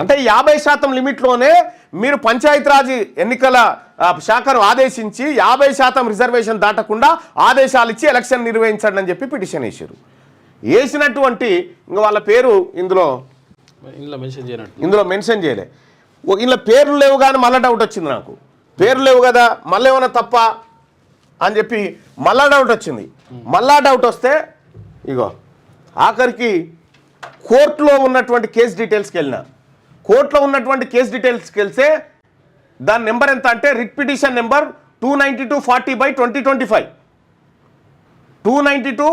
అంటే యాభై శాతం లిమిట్లోనే మీరు పంచాయతీరాజ్ ఎన్నికల శాఖను ఆదేశించి యాభై శాతం రిజర్వేషన్ దాటకుండా ఆదేశాలు ఇచ్చి ఎలక్షన్ నిర్వహించండి అని చెప్పి పిటిషన్ వేసారు వేసినటువంటి ఇంకా వాళ్ళ పేరు ఇందులో ఇందులో మెన్షన్ చేయనట్టు. ఇందులో మెన్షన్ చేయలే. ఇందులో పేర్లు లేవు కానీ మళ్ళా డౌట్ వచ్చింది నాకు. పేర్లు లేవు కదా మళ్ళీ ఏమైనా తప్ప అని చెప్పి మళ్ళా డౌట్ వచ్చింది. మళ్ళా డౌట్ వస్తే ఇగో ఆఖరికి కోర్టులో ఉన్నటువంటి కేసు డీటెయిల్స్కి వెళ్ళిన. కోర్టులో ఉన్నటువంటి కేసు డీటెయిల్స్కి వెళ్తే దాని నెంబర్ ఎంత అంటే writ petition number two ninety two forty by twenty twenty five. Two ninety two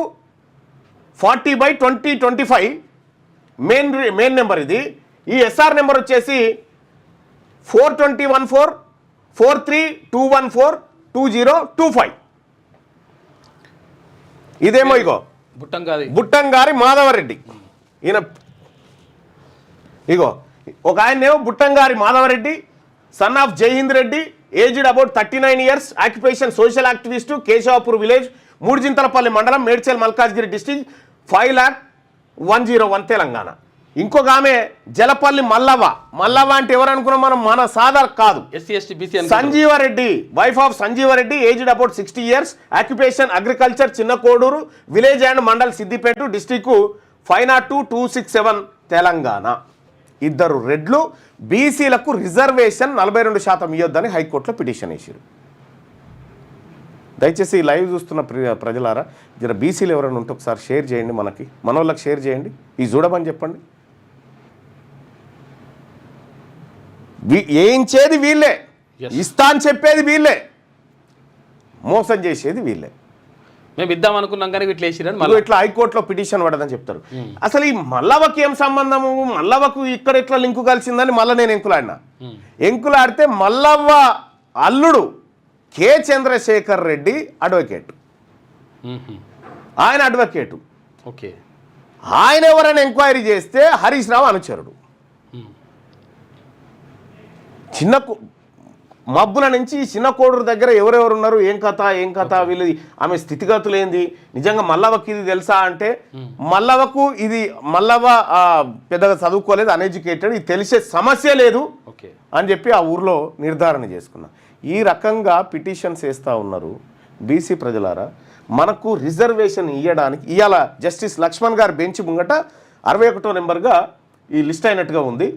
forty by twenty twenty five main main number ఇది. ఈ ఎస్ఆర్ నెంబర్ వచ్చేసి four twenty one four four three two one four two zero two five. ఇదేమో ఇగో. బుట్టంగాది బుట్టంగారి మాధవరెడ్డి. ఈయన ఇగో. ఒక ఆయనేమో Buttangari Madhavareddy son of Jaihind Reddy aged about thirty nine years occupation social activist Keshavapur village Mudujinthalapalli మండలం Medchal Malkajgiri district five lakh one zero one Telangana. ఇంకొక ఆమె జలపల్లి మల్లవ్వ. మల్లవ్వ అంటే ఎవరు అనుకున్నాం మనం? మన సాదర్ కాదు. ఎస్సీ ఎస్టీ బీసీ అని Sanjeevareddy wife of Sanjeevareddy aged about sixty years occupation agriculture Chinna Koduru village and mandal Siddipet district five nought two two six seven Telangana. ఇద్దరు రెడ్లు బీసీలకు రిజర్వేషన్ నలభై రెండు శాతం ఇవ్వద్దని హైకోర్టులో పిటిషన్ వేసారు. దయచేసి ఈ లైవ్ చూస్తున్న ప్రి- ప్రజలారా జర బీసీలు ఎవరైనా ఉంటే ఒకసారి షేర్ చేయండి మనకి. మన షేర్ చేయండి. ఈ చూడమని చెప్పండి. వేయించేది వీళ్ళే. ఇస్తా అని చెప్పేది వీళ్ళే. మోసం చేసేది వీళ్ళే. మేము ఇద్దాం అనుకున్నాం కానీ ఇట్లా వేసిరని ఇట్లా హైకోర్టులో పిటిషన్ పడదని చెప్తారు. అసలు ఈ మల్లవకి ఏం సంబంధము? మల్లవకు ఇక్కడ ఇట్లా లింకు కలిసిందని మళ్ళీ నేను ఎంకులాడినా. ఎంకులాడితే మల్లవ్వ అల్లుడు కె. చంద్రశేఖర్ రెడ్డి అడ్వకేట్. ఆయన అడ్వకేటు. ఓకే. ఆయన ఎవరైనా ఎంక్వైరీ చేస్తే హరీష్ రావు అనుచరుడు. చిన్న మబ్బుల నుంచి చిన్న కోడూరు దగ్గర ఎవరెవరు ఉన్నారు ఏం కథ? ఏం కథ? వీళ్ళు ఆమె స్థితిగతులు ఏంది నిజంగా మల్లవకి ఇది తెలుసా అంటే మల్లవకు ఇది మల్లవ పెద్దగా చదువుకోలేదు అన్ఎడ్యుకేటెడ్ ఇది తెలిసే సమస్య లేదు ఓకే. అని చెప్పి ఆ ఊర్లో నిర్ధారణ చేసుకున్నా. ఈ రకంగా పిటిషన్స్ వేస్తూ ఉన్నారు బీసీ ప్రజలారా. మనకు రిజర్వేషన్ ఇవ్వడానికి ఇవాళ జస్టిస్ లక్ష్మణ్ గారు బెంచ్ ముంగట అరవై ఒకటో నెంబర్గా ఈ లిస్ట్ అయినట్టుగా ఉంది.